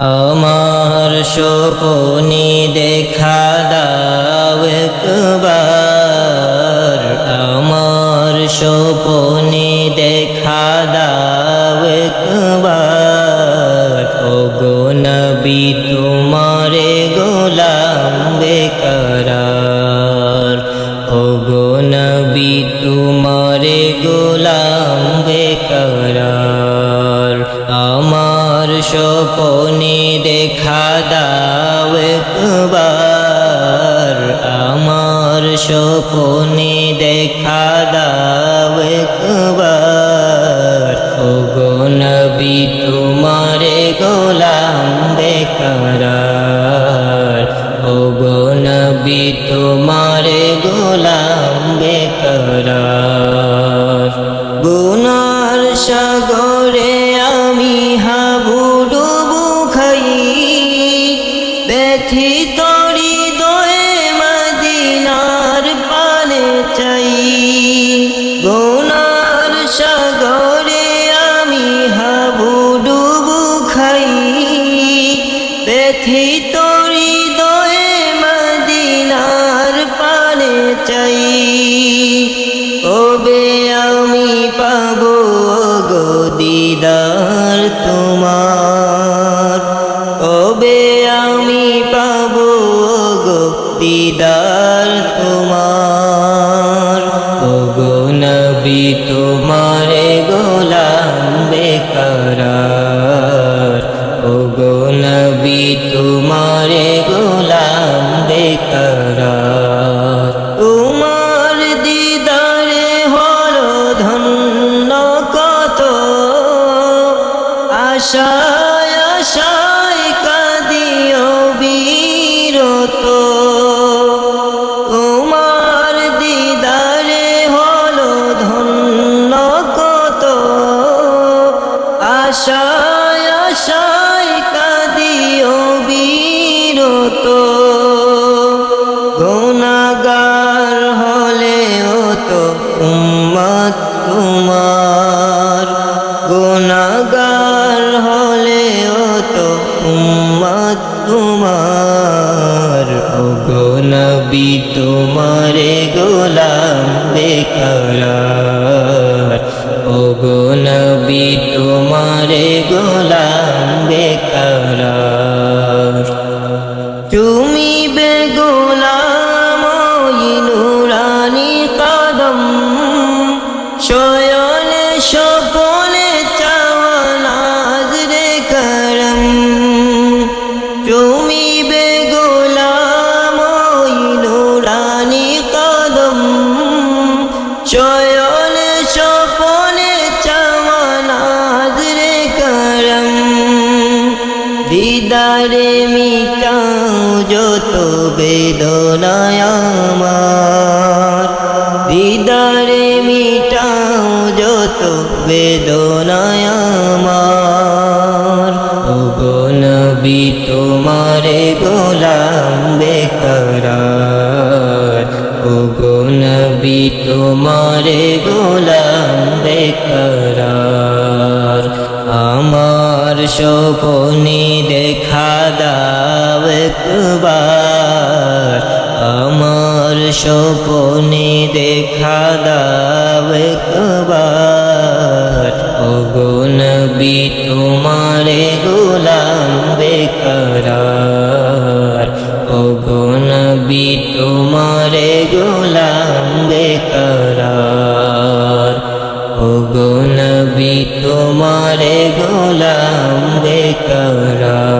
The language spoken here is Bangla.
আমার স্বপনে দেখা দাও একবার। আমার স্বপনে দেখা দাও একবার। ও গো নবী, তোমারে গোলাম বেকরার। ও গো নবী, তোমারে গোলাম বেকরার। স্বপনে দেখা দাও একবার। আমার স্বপনে দেখা দাও একবার। ও গো নবী, তোমারে গোলাম বেকার। ও গো নবী, তোমারে সাগরে আমি হাবুডুবু খাই। ব্যথিত হৃদয়ে মদিনার পানে চাই। গুনার সাগরে আমি হাবুডুবু খাই। ব্যথিত হৃদয়ে মদিনার পানে চাই। ওবে আমি পাবো? তোমার। ওবে আমি পাব গো দিদার তোমার। গো নবী, তোমার গোলাম বেকার। গো নবী, তোমারে বীরত গুণাগার হলেও তো উম্মত তোমার গুণাগার হলেও তো উম্মত তোমার ও গো নবী, তোমারে গোলাম বেকরার ও গো নবী, তোমারে গোলাম বেকরার শয়নে সপনে চাওয়ানাজ রে করম। দিদারে মিটাও যত বেদনায় আমার। দিদারে মিটাও যত বেদনায় আমার। ও গো নবী, তোমারে গোলাম বেকরার নবী তোমারে গোলাম বেকরার আমার স্বপনে দেখা দাও একবার। আমার স্বপনে দেখা দাও নবী তোমারে গোলাম রে করা?